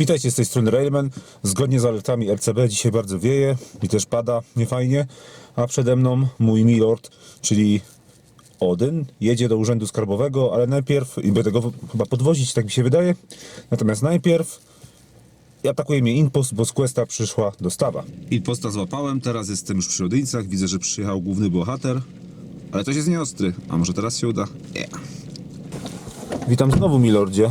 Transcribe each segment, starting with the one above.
Witajcie z tej strony Railman. Zgodnie z alertami RCB dzisiaj bardzo wieje i też pada niefajnie, a przede mną mój milord, czyli Odyn, jedzie do urzędu skarbowego, ale najpierw, i będę go chyba podwozić, tak mi się wydaje, natomiast najpierw atakuje mnie Inpost, bo z Questa przyszła dostawa. Inposta złapałem, teraz jestem już przy Odyńcach, widzę, że przyjechał główny bohater, ale to jest nieostry, a może teraz się uda? Yeah. Witam znowu, milordzie.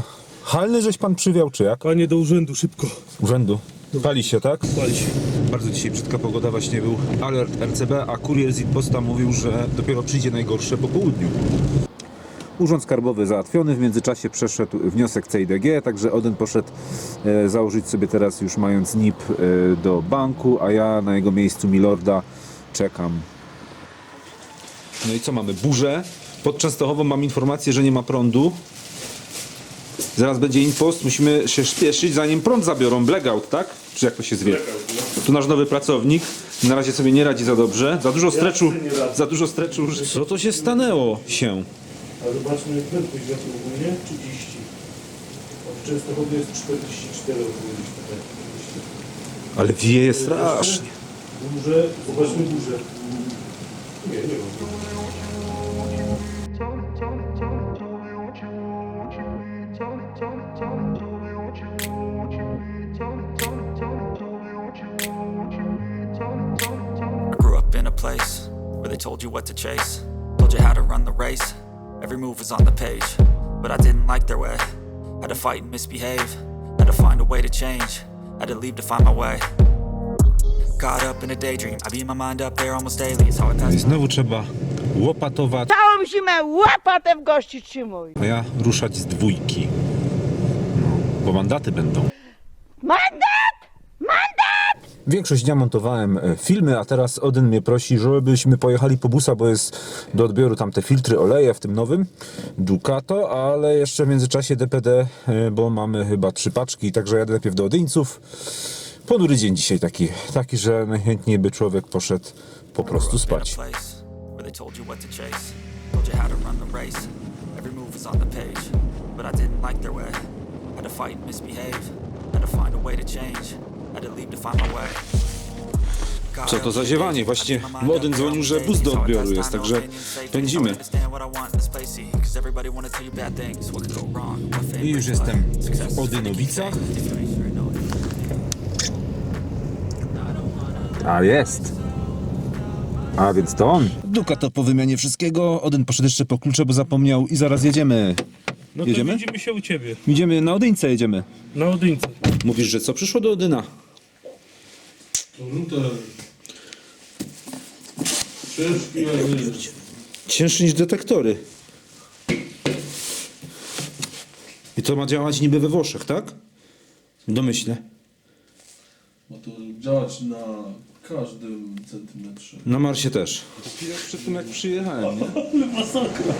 Halny żeś pan przywiał, czy jak? Panie do urzędu, szybko. Urzędu. Pali się, tak? Pali się. Bardzo dzisiaj brzydka pogoda, właśnie był alert RCB, a kurier z Imposta mówił, że dopiero przyjdzie najgorsze po południu. Urząd Skarbowy załatwiony, w międzyczasie przeszedł wniosek CIDG, także Odyn poszedł e, założyć sobie teraz już mając NIP e, do banku, a ja na jego miejscu Milorda czekam. No i co mamy? Burzę. Pod Częstochową mam informację, że nie ma prądu. Zaraz będzie impost, musimy się śpieszyć, zanim prąd zabiorą. Blackout, tak? Czy jak to się zwie? Tu nasz nowy pracownik. Na razie sobie nie radzi za dobrze. Za dużo streczu. Za dużo streczu. Co to się stanęło się? A zobaczmy prędkość wiatru ogólnie. 30. Od Częstochowy jest 44 ogólnie. 40. Ale wieje strasznie. Burze, zobaczmy burzę. Nie, nie ma. Place where they told you what to chase, told you how to run the race. Every move was on the page, but I didn't like their way. Had to fight and misbehave, had to find a way to change, had to leave to find my way. Caught up in a daydream, I beat my mind up there almost daily. It's how I pass I znowu trzeba łopatować, Całą zimę łapatę w gości trzymuj. a ja ruszać z dwójki. No, bo mandaty będą. Mandat! Większość dnia montowałem e, filmy, a teraz Odyn mnie prosi, żebyśmy pojechali po busa, bo jest do odbioru tam te filtry oleje w tym nowym Ducato, ale jeszcze w międzyczasie DPD, e, bo mamy chyba trzy paczki, także jadę najpierw do Odyńców. Ponury dzień dzisiaj taki, taki, że najchętniej by człowiek poszedł po prostu spać. Had to fight and misbehave, had to find a way to change, had to leave to find my way. Co to za ziewanie? Właśnie Odyn dzwonił, że bus do odbioru jest, także pędzimy. I już jestem w Odynowicach. A jest. A więc to on. Ducato po wymianie wszystkiego. Odyn poszedł jeszcze po klucze, bo zapomniał i zaraz jedziemy. No to Jedziemy? widzimy się u ciebie. Idziemy na Odyńce, jedziemy. Na Odyńce. Mówisz, że co przyszło do Odyna? To... Ciężki jak. Cięższy niż detektory. I to ma działać niby we Włoszech, tak? W domyśle. Ma to działać na każdym centymetrze. Na Marsie też. Przed tym jak przyjechałem, nie? Masakra.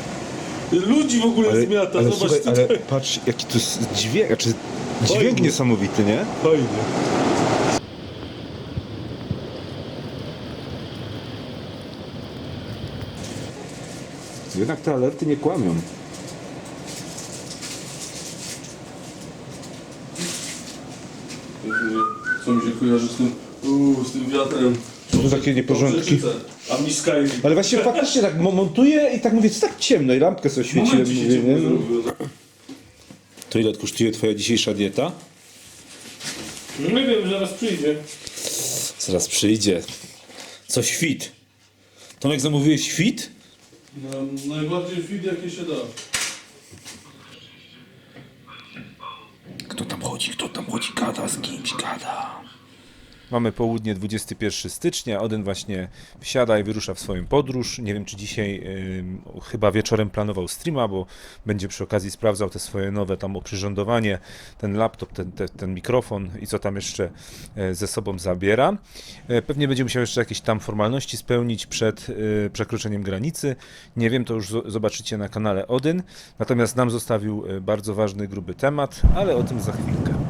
Ludzi w ogóle zmiata, ale, zobacz słuchaj, tutaj. ale patrz jaki to jest dźwięk, znaczy dźwięk Fajnie. niesamowity, nie? Fajnie. Jednak te alerty nie kłamią. Co mi się kojarzy z tym, uuu, z tym wiatrem. To takie nieporządki. A mi Skyrim. Ale właśnie faktycznie tak mo- montuję i tak mówię, co tak ciemno i lampkę sobie świeci. Momencie się mówię, ciepło nie? zrobiło. To ile kosztuje twoja dzisiejsza dieta? No nie wiem, zaraz przyjdzie. Zaraz przyjdzie. Co świt? Tomek zamówiłeś świt? No, najbardziej fit jakie się da. Kto tam chodzi? Kto tam chodzi? Gada z kimś, gada. Mamy południe 21 stycznia. Odyn właśnie wsiada i wyrusza w swoją podróż. Nie wiem, czy dzisiaj chyba wieczorem planował streama, bo będzie przy okazji sprawdzał te swoje nowe tam oprzyrządowanie, ten laptop, ten, ten, ten mikrofon i co tam jeszcze e, ze sobą zabiera. E, Pewnie będzie musiał jeszcze jakieś tam formalności spełnić przed e, przekroczeniem granicy. Nie wiem, to już zo- zobaczycie na kanale Odyn. Natomiast nam zostawił bardzo ważny, gruby temat, ale o tym za chwilkę.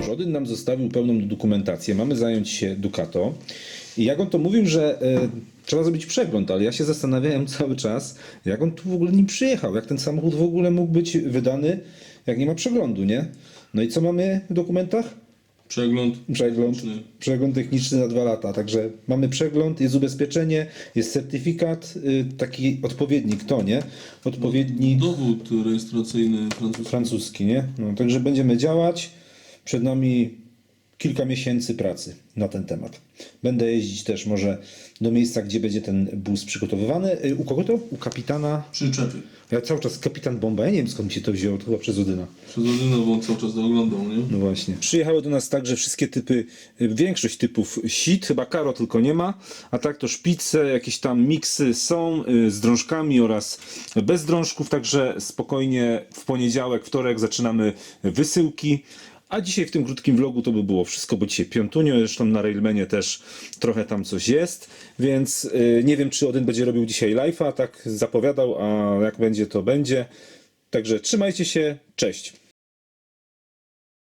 Cóż, Odyn nam zostawił pełną dokumentację. Mamy zająć się Ducato. I jak on to mówił, że e, trzeba zrobić przegląd, ale ja się zastanawiałem cały czas, jak on tu w ogóle nim przyjechał, jak ten samochód w ogóle mógł być wydany, jak nie ma przeglądu, nie? No i co mamy w dokumentach? Przegląd. Przegląd, techniczny. przegląd techniczny na dwa lata. Także mamy przegląd, jest ubezpieczenie, jest certyfikat, y, taki odpowiednik to, nie? Odpowiedni Dowód rejestracyjny francuski. francuski, nie? No, także będziemy działać. Przed nami kilka miesięcy pracy na ten temat. Będę jeździć też może do miejsca, gdzie będzie ten bus przygotowywany. Y, U kogo to? U kapitana? Przyczepy. Ja cały czas kapitan Bomba, ja nie wiem skąd mi się to wzięło, to chyba przez Odyna. Przez Odyna, bo on cały czas to oglądał, nie? No właśnie. Przyjechały do nas także wszystkie typy, y, większość typów sit, chyba karo tylko nie ma, a tak to szpice, jakieś tam miksy są y, z drążkami oraz bez drążków, także spokojnie w poniedziałek, wtorek zaczynamy wysyłki. A dzisiaj w tym krótkim vlogu to by było wszystko, bo dzisiaj piątunio, zresztą na Railmanie też trochę tam coś jest, więc y, nie wiem, czy Odyn będzie robił dzisiaj live'a, tak zapowiadał, a jak będzie, to będzie. Także trzymajcie się, cześć.